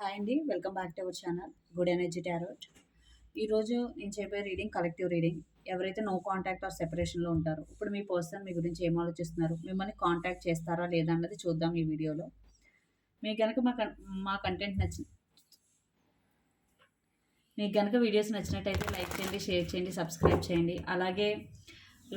Hi అండి welcome back to our channel good energy tarot. ఈరోజు నేను చెప్పే రీడింగ్ కలెక్టివ్ రీడింగ్. ఎవరైతే నో కాంటాక్ట్ ఆర్ సెపరేషన్లో ఉంటారో ఇప్పుడు మీ పర్సన్ మీ గురించి ఏం ఆలోచిస్తున్నారు మిమ్మల్ని కాంటాక్ట్ చేస్తారా లేదా అన్నది చూద్దాం ఈ వీడియోలో. మీకు కనుక మా మా కంటెంట్ నచ్చి మీకు కనుక వీడియోస్ నచ్చినట్టయితే లైక్ చేయండి షేర్ చేయండి సబ్స్క్రైబ్ చేయండి. అలాగే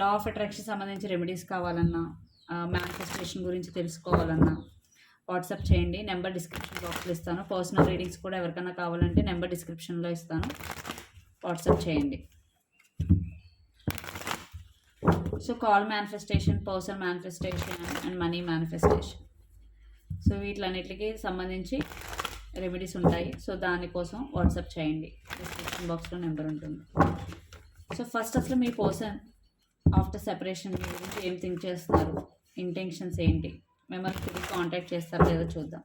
లా ఆఫ్ అట్రాక్షన్ సంబంధించి రెమెడీస్ కావాలన్నా మేనిఫెస్టేషన్ గురించి తెలుసుకోవాలన్నా వాట్సాప్ చేయండి నెంబర్ డిస్క్రిప్షన్ బాక్స్లో ఇస్తాను. పర్సనల్ రీడింగ్స్ కూడా ఎవరికైనా కావాలంటే నెంబర్ డిస్క్రిప్షన్లో ఇస్తాను. వాట్సాప్ చేయండి. So call manifestation personal manifestation and money manifestation. So వీటిలన్నిటికి సంబంధించి రెమెడీస్ ఉంటాయి. సో దానికోసం వాట్సాప్ చేయండి. డిస్క్రిప్షన్ బాక్స్లో నెంబర్ ఉంటుంది. సో ఫస్ట్ అసలు మీ పర్సన్ ఆఫ్టర్ సెపరేషన్ మీ గురించి ఏం థింక్ చేస్తున్నారు ఇంటెన్షన్స్ ఏంటి? మిమ్మల్ని తిరిగి కాంటాక్ట్ చేస్తారో లేదో చూద్దాం.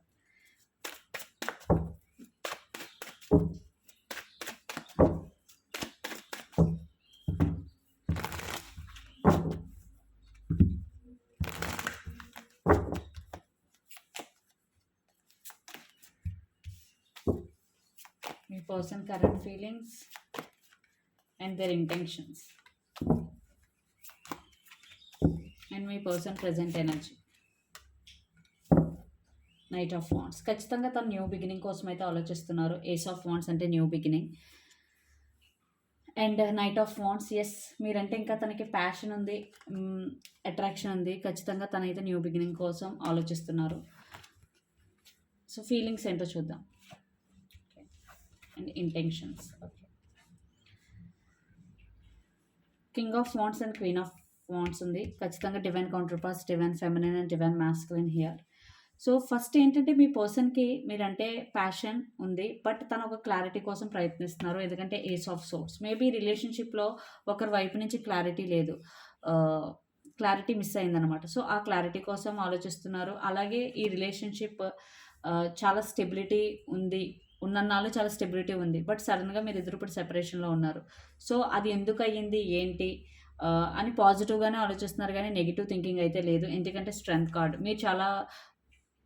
మీ person current feelings and their intentions. And me person present energy. Knight of wands ఖచ్చితంగా తను న్యూ బిగినింగ్ కోసం అయితే ఆలోచిస్తున్నారు. ఏస్ ఆఫ్ వాండ్స్ అంటే new beginning and knight of wands as మీరంటే ఇంకా తనకి ప్యాషన్ ఉంది అట్రాక్షన్ ఉంది. ఖచ్చితంగా తనైతే న్యూ బిగినింగ్ కోసం ఆలోచిస్తున్నారు. సో ఫీలింగ్స్ ఏంటో చూద్దాం. And intentions okay king of wands and queen of wands ఉంది. ఖచ్చితంగా divine counterparts divine feminine and divine masculine here so first ఏంటంటే మీ పర్సన్కి మీరంటే ప్యాషన్ ఉంది బట్ తను ఒక క్లారిటీ కోసం ప్రయత్నిస్తున్నారు. ఎందుకంటే ఏస్ ఆఫ్ సోర్స్. మేబీ రిలేషన్షిప్లో ఒకరి వైపు నుంచి క్లారిటీ లేదు. క్లారిటీ మిస్ అయిందనమాట సో ఆ క్లారిటీ కోసం ఆలోచిస్తున్నారు. అలాగే ఈ రిలేషన్షిప్ చాలా స్టెబిలిటీ ఉంది. ఉన్నన్నాళ్ళు చాలా స్టెబిలిటీ ఉంది. బట్ సడన్గా మీరు ఇద్దరు ఇప్పుడు సెపరేషన్లో ఉన్నారు. సో అది ఎందుకు అయ్యింది? ఏంటి? అని పాజిటివ్గానే ఆలోచిస్తున్నారు. కానీ నెగిటివ్ థింకింగ్ అయితే లేదు. ఎందుకంటే స్ట్రెంగ్త్ కార్డ్. మీరు చాలా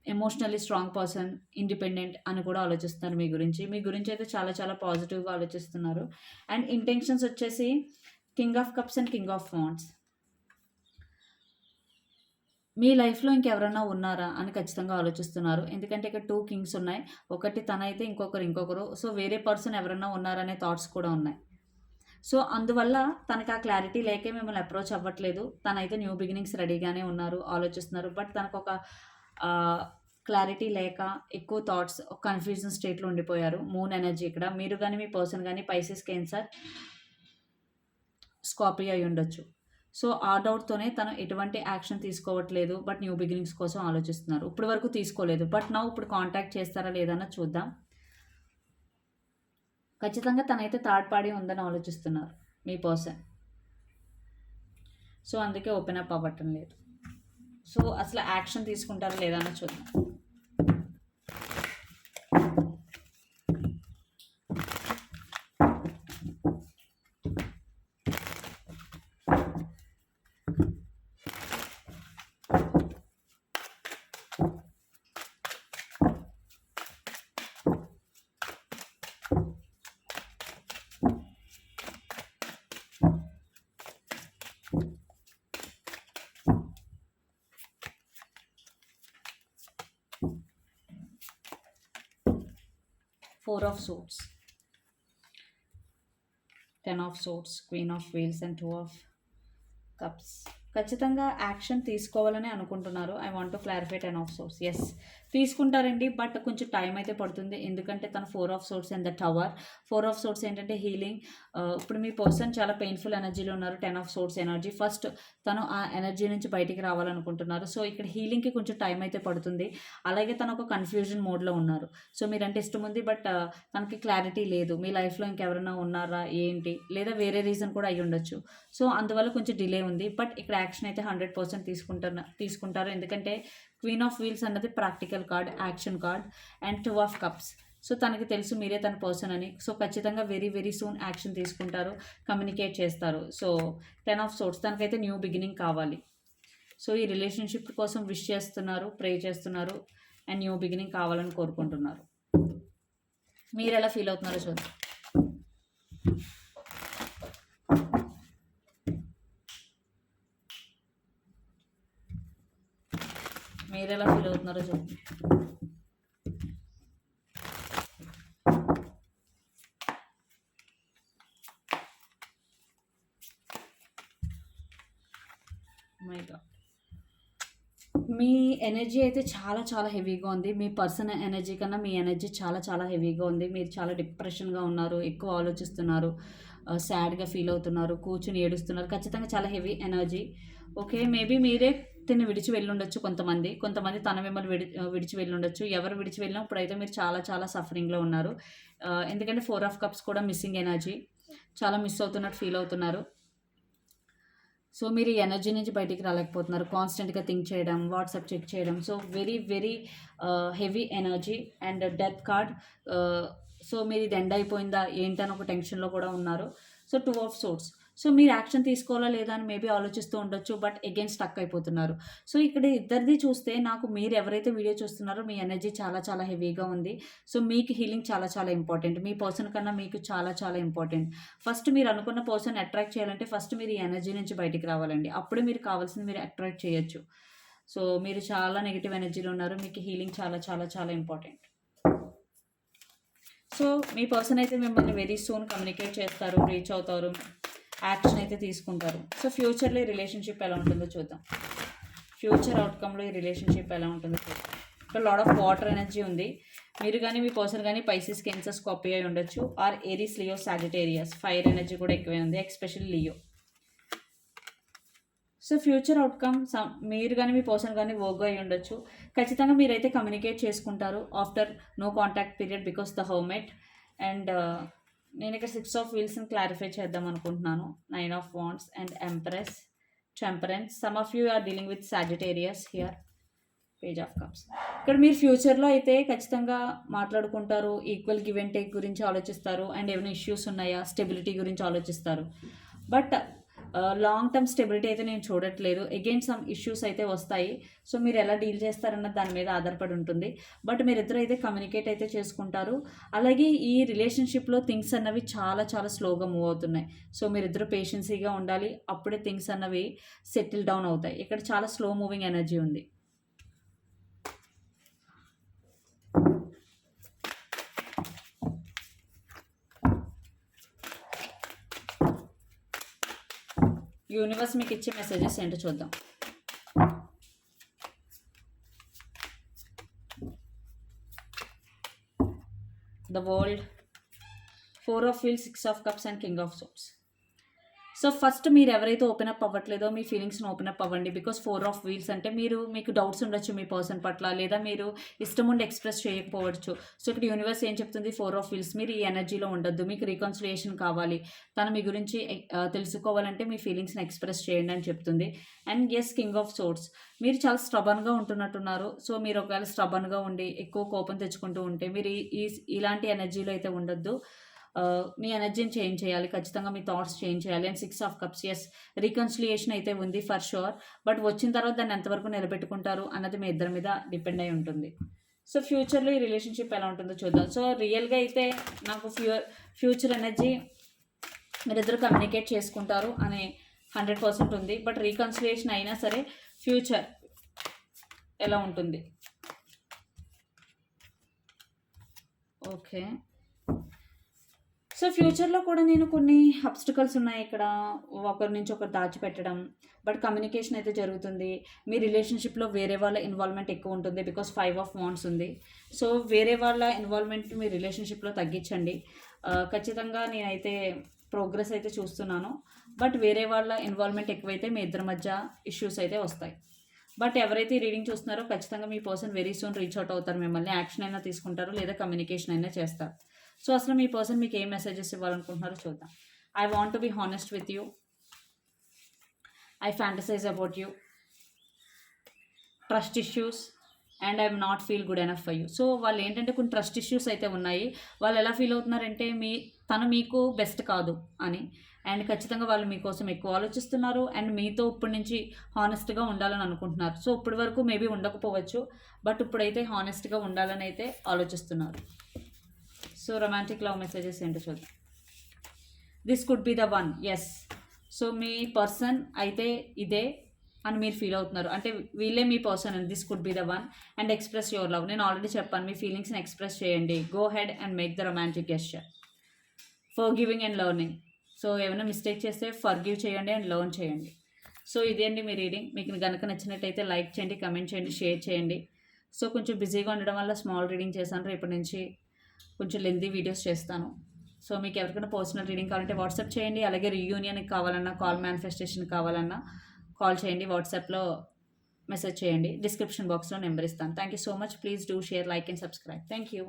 ఎమోషనల్లీ స్ట్రాంగ్ పర్సన్ ఇండిపెండెంట్ అని కూడా ఆలోచిస్తున్నారు మీ గురించి. మీ గురించి అయితే చాలా చాలా పాజిటివ్గా ఆలోచిస్తున్నారు. అండ్ ఇంటెన్షన్స్ వచ్చేసి king of cups and king of wands మీ లైఫ్లో ఇంకెవరన్నా ఉన్నారా అని ఖచ్చితంగా ఆలోచిస్తున్నారు. ఎందుకంటే ఇక్కడ టూ కింగ్స్ ఉన్నాయి. ఒకటి తనైతే ఇంకొకరు ఇంకొకరు. సో వేరే పర్సన్ ఎవరన్నా ఉన్నారనే థాట్స్ కూడా ఉన్నాయి. సో అందువల్ల తనకు ఆ క్లారిటీ లేకే మిమ్మల్ని అప్రోచ్ అవ్వట్లేదు. తనైతే న్యూ బిగినింగ్స్ రెడీగానే ఉన్నారు ఆలోచిస్తున్నారు. బట్ తనకు ఒక క్లారిటీ లేక ఎక్కువ థాట్స్ కన్ఫ్యూజన్ స్టేట్లో ఉండిపోయారు. మూన్ ఎనర్జీ ఇక్కడ. మీరు కానీ మీ పర్సన్ కానీ పైసెస్ క్యాన్సర్ స్కాపీ అయి ఉండొచ్చు. సో ఆ డౌట్తోనే తను ఎటువంటి యాక్షన్ తీసుకోవట్లేదు బట్ న్యూ బిగినింగ్స్ కోసం ఆలోచిస్తున్నారు. ఇప్పటి వరకు తీసుకోలేదు. బట్ నా ఇప్పుడు కాంటాక్ట్ చేస్తారా లేదన్న చూద్దాం. ఖచ్చితంగా తనైతే థర్డ్ పార్టీ ఉందని ఆలోచిస్తున్నారు మీ పర్సన్ సో అందుకే ఓపెన్ అప్ అవ్వటం లేదు. సో అసలు యాక్షన్ తీసుకుంటారా లేదా అని చూద్దాం. Four of swords ten of swords queen of wheels and two of cups ఖచ్చితంగా యాక్షన్ తీసుకోవాలని అనుకుంటున్నారు I want to clarify ten of swords as తీసుకుంటారండి బట్ కొంచెం టైం అయితే పడుతుంది. ఎందుకంటే తన four of swords and the tower. Four of swords ఏంటంటే హీలింగ్. ఇప్పుడు మీ పర్సన్ చాలా పెయిన్ఫుల్ ఎనర్జీలో ఉన్నారు ten of swords energy. First తను ఆ ఎనర్జీ నుంచి బయటికి రావాలనుకుంటున్నారు. సో ఇక్కడ హీలింగ్కి కొంచెం టైం అయితే పడుతుంది. అలాగే తను ఒక కన్ఫ్యూజన్ మోడ్లో ఉన్నారు. సో మీరంటే ఇష్టం ఉంది బట్ తనకి క్లారిటీ లేదు. మీ లైఫ్లో ఇంకెవరైనా ఉన్నారా ఏంటి? లేదా వేరే రీజన్ కూడా అయ్యి ఉండొచ్చు. సో అందువల్ల కొంచెం డిలే ఉంది. బట్ ఇక్కడ యాక్షన్ అయితే హండ్రెడ్ పర్సెంట్ తీసుకుంటున్నా తీసుకుంటారు. ఎందుకంటే క్వీన్ ఆఫ్ వీల్స్ అన్నది practical card action card and two of cups so తనకి తెలుసు మీరే తన పర్సన్ అని. సో ఖచ్చితంగా వెరీ వెరీ సూన్ యాక్షన్ తీసుకుంటారు కమ్యూనికేట్ చేస్తారు. సో టెన్ ఆఫ్ సోర్ట్స్ తనకైతే న్యూ బిగినింగ్ కావాలి. సో ఈ రిలేషన్షిప్ కోసం విష్ చేస్తున్నారు ప్రే చేస్తున్నారు అండ్ న్యూ బిగినింగ్ కావాలని కోరుకుంటున్నారు. మీరు ఎలా ఫీల్ అవుతున్నారో చూద్దాం. మీరు ఎలా ఫీల్ అవుతున్నారో చూద్దాం oh మీ ఎనర్జీ అయితే చాలా చాలా హెవీగా ఉంది. మీ పర్సనల్ ఎనర్జీ కన్నా మీ ఎనర్జీ చాలా చాలా హెవీగా ఉంది. మీరు చాలా డిప్రెషన్గా ఉన్నారు ఎక్కువ ఆలోచిస్తున్నారు uh, సాడ్గా ఫీల్ అవుతున్నారు కూర్చుని ఏడుస్తున్నారు. ఖచ్చితంగా చాలా హెవీ ఎనర్జీ ఓకే మేబీ మీరే తిని విడిచి వెళ్ళుండొచ్చు కొంతమంది. కొంతమంది తన మిమ్మల్ని విడి విడిచి వెళ్ళుండొచ్చు. ఎవరు విడిచి వెళ్ళినా ఇప్పుడైతే మీరు చాలా చాలా సఫరింగ్లో ఉన్నారు. ఎందుకంటే ఫోర్ ఆఫ్ కప్స్ కూడా మిస్సింగ్ ఎనర్జీ చాలా మిస్ అవుతున్నట్టు ఫీల్ అవుతున్నారు. సో మీరు ఈ ఎనర్జీ నుంచి బయటికి రాలేకపోతున్నారు. కాన్స్టెంట్గా థింక్ చేయడం వాట్సాప్ చెక్ చేయడం. So very very heavy energy and death card so మీరు ఇది ఎండ్ అయిపోయిందా ఏంటని ఒక టెన్షన్లో కూడా ఉన్నారు. So two of swords so మీరు యాక్షన్ తీసుకోవాలా లేదా అని మేబీ ఆలోచిస్తూ ఉండొచ్చు బట్ అగైన్ స్టక్ అయిపోతున్నారు. సో ఇక్కడ ఇద్దరిది చూస్తే నాకు మీరు ఎవరైతే వీడియో చూస్తున్నారో మీ ఎనర్జీ చాలా చాలా హెవీగా ఉంది. సో మీకు హీలింగ్ చాలా చాలా ఇంపార్టెంట్ మీ పర్సన్ కన్నా మీకు చాలా చాలా ఇంపార్టెంట్ ఫస్ట్ మీరు అనుకున్న పర్సన్ అట్రాక్ట్ చేయాలంటే ఫస్ట్ మీరు ఈ ఎనర్జీ నుంచి బయటికి రావాలండి. అప్పుడే మీరు కావాల్సింది మీరు అట్రాక్ట్ చేయొచ్చు. సో మీరు చాలా నెగిటివ్ ఎనర్జీలో ఉన్నారు మీకు హీలింగ్ చాలా చాలా చాలా ఇంపార్టెంట్ సో మీ పర్సన్ అయితే మిమ్మల్ని వెరీ సూన్ కమ్యూనికేట్ చేస్తారు రీచ్ అవుతారు. యాక్షన్ అయితే తీసుకుంటారు. సో ఫ్యూచర్లో ఈ రిలేషన్షిప్ ఎలా ఉంటుందో చూద్దాం. ఫ్యూచర్ అవుట్కమ్లో ఈ రిలేషన్షిప్ ఎలా ఉంటుందో చూద్దాం. ఇక్కడ లాడ్ ఆఫ్ వాటర్ ఎనర్జీ ఉంది. మీరు కానీ మీ పర్సన్ కానీ పైసెస్ కెన్సర్స్ కాపీ అయి ఉండొచ్చు. Or Aries Leo Sagittarius fire energy కూడా ఎక్కువే ఉంది especially Leo so future outcome మీరు కానీ మీ పర్సన్ కానీ వర్క్ అయి ఉండొచ్చు. ఖచ్చితంగా మీరైతే కమ్యూనికేట్ చేసుకుంటారు after no contact period because the homemate and నేను ఇక్కడ సిక్స్ ఆఫ్ వీల్స్ని క్లారిఫై చేద్దాం అనుకుంటున్నాను. Nine of wands and empress temperance some of you are dealing with Sagittarius here page of cups ఇక్కడ మీరు ఫ్యూచర్లో అయితే ఖచ్చితంగా మాట్లాడుకుంటారు ఈక్వల్ గివ్ అండ్ టేక్ గురించి ఆలోచిస్తారు అండ్ ఏమైనా ఇష్యూస్ ఉన్నాయా స్టెబిలిటీ గురించి ఆలోచిస్తారు. బట్ లాంగ్ టర్మ్ స్టెబిలిటీ అయితే నేను చూడట్లేదు. అగైన్ సమ్ ఇష్యూస్ అయితే వస్తాయి. సో మీరు ఎలా డీల్ చేస్తారన్న దాని మీద ఆధారపడి ఉంటుంది. బట్ మీరిద్దరు అయితే కమ్యూనికేట్ అయితే చేసుకుంటారు. అలాగే ఈ రిలేషన్షిప్లో థింగ్స్ అన్నవి చాలా చాలా స్లోగా మూవ్ అవుతున్నాయి. సో మీరిద్దరు పేషెన్సీగా ఉండాలి. అప్పుడే థింగ్స్ అన్నవి సెటిల్ డౌన్ అవుతాయి. ఇక్కడ చాలా స్లో మూవింగ్ ఎనర్జీ ఉంది. యూనివర్స్ మీకు ఇచ్చే మెసేజెస్ ఏంటో చూద్దాం the world four of wheel six of cups and king of swords so first మీరు ఎవరైతే ఓపెన్ అప్ అవ్వట్లేదో మీ ఫీలింగ్స్ని ఓపెన్ అప్ అవ్వండి. బికాస్ ఫోర్ ఆఫ్ వీల్స్ అంటే మీరు మీకు డౌట్స్ ఉండొచ్చు మీ పర్సన్ పట్ల లేదా మీరు ఇష్టం ఉండి ఎక్స్ప్రెస్ చేయకపోవచ్చు. సో ఇక్కడ యూనివర్స్ ఏం చెప్తుంది? ఫోర్ ఆఫ్ వీల్స్ మీరు ఈ ఎనర్జీలో ఉండొద్దు. మీకు రీకన్సిలియేషన్ కావాలి. తను మీ గురించి తెలుసుకోవాలంటే మీ ఫీలింగ్స్ని ఎక్స్ప్రెస్ చేయండి అని చెప్తుంది. And as king of swords మీరు చాలా స్ట్రబన్గా ఉంటున్నట్టున్నారు. సో మీరు ఒకవేళ స్ట్రబన్గా ఉండి ఎక్కువ కోపం తెచ్చుకుంటూ ఉంటే మీరు ఈ- ఇలాంటి ఎనర్జీలో అయితే ఉండొద్దు. మీ ఎనర్జీని చేంజ్ చేయాలి ఖచ్చితంగా మీ థాట్స్ చేంజ్ చేయాలి. And six of cups as reconciliation అయితే ఉంది ఫర్ షూర్ బట్ వచ్చిన తర్వాత దాన్ని ఎంతవరకు నిలబెట్టుకుంటారు అన్నది మీ ఇద్దరి మీద డిపెండ్ అయి ఉంటుంది. సో ఫ్యూచర్లో ఈ రిలేషన్షిప్ ఎలా ఉంటుందో చూద్దాం. సో రియల్గా అయితే నాకు ఫ్యూ ఫ్యూచర్ ఎనర్జీ మీరిద్దరు కమ్యూనికేట్ చేసుకుంటారు అనే హండ్రెడ్ పర్సెంట్ ఉంది. బట్ రీకన్సిలియేషన్ అయినా సరే ఫ్యూచర్ ఎలా ఉంటుంది? ఓకే సో ఫ్యూచర్లో కూడా నేను కొన్ని అబ్స్టికల్స్ ఉన్నాయి ఇక్కడ. ఒకరి నుంచి ఒకరు దాచిపెట్టడం. బట్ కమ్యూనికేషన్ అయితే జరుగుతుంది. మీ రిలేషన్షిప్లో వేరే వాళ్ళ ఇన్వాల్వ్మెంట్ ఎక్కువ ఉంటుంది బికాస్ ఫైవ్ ఆఫ్ వాన్స్ ఉంది. సో వేరే వాళ్ళ ఇన్వాల్వ్మెంట్ మీ రిలేషన్షిప్లో తగ్గించండి. ఖచ్చితంగా నేనైతే ప్రోగ్రెస్ అయితే చూస్తున్నాను. బట్ వేరే వాళ్ళ ఇన్వాల్వ్మెంట్ ఎక్కువైతే మీ ఇద్దరి మధ్య ఇష్యూస్ అయితే వస్తాయి. బట్ ఎవరైతే రీడింగ్ చూస్తున్నారో ఖచ్చితంగా మీ person very soon reach out అవుతారు మిమ్మల్ని. యాక్షన్ అయినా తీసుకుంటారు లేదా కమ్యూనికేషన్ అయినా చేస్తారు. సో అసలు మీ పర్సన్ మీకు ఏం మెసేజెస్ ఇవ్వాలనుకుంటున్నారో చూద్దాం. I want to be honest with you I fantasize about you trust issues and I'm not feel good enough for you so వాళ్ళు ఏంటంటే కొన్ని ట్రస్ట్ ఇష్యూస్ అయితే ఉన్నాయి. వాళ్ళు ఎలా ఫీల్ అవుతున్నారంటే మీ తను మీకు బెస్ట్ కాదు అని. అండ్ ఖచ్చితంగా వాళ్ళు మీకోసం ఎక్కువ ఆలోచిస్తున్నారు. అండ్ మీతో ఇప్పటి నుంచి హానెస్ట్గా ఉండాలని అనుకుంటున్నారు. సో ఇప్పటి వరకు మేబీ ఉండకపోవచ్చు. బట్ ఇప్పుడైతే హానెస్ట్గా ఉండాలని అయితే ఆలోచిస్తున్నారు. సో రొమాంటిక్ లవ్ మెసేజెస్ ఏంటో చూద్దాం. This could be the one as so me person అయితే ఇదే అని మీరు ఫీల్ అవుతున్నారు. అంటే వీళ్ళే మీ person and this could be the one and express your love నేను ఆల్రెడీ చెప్పాను మీ ఫీలింగ్స్ని ఎక్స్ప్రెస్ చేయండి. Go head and make the romantic gesture forgiving and learning so ఏమైనా మిస్టేక్ చేస్తే ఫర్ గివ్ చేయండి అండ్ లర్న్ చేయండి. సో ఇదే అండి మీ రీడింగ్ మీకు కనుక నచ్చినట్టయితే లైక్ చేయండి కమెంట్ చేయండి షేర్ చేయండి. సో కొంచెం బిజీగా ఉండడం వల్ల స్మాల్ రీడింగ్ చేశాను రేపటి నుంచి. కొంచెం లెంతీ వీడియోస్ చేస్తాను. సో మీకు ఎవరికైనా పర్సనల్ రీడింగ్ కావాలంటే వాట్సాప్ చేయండి. అలాగే రీయూనియన్కి కావాలన్నా కాల్ మేనిఫెస్టేషన్ కావాలన్నా కాల్ చేయండి. వాట్సాప్లో మెసేజ్ చేయండి. డిస్క్రిప్షన్ బాక్స్లో నెంబర్ ఇస్తాను. Thank you so much please do share like and subscribe thank you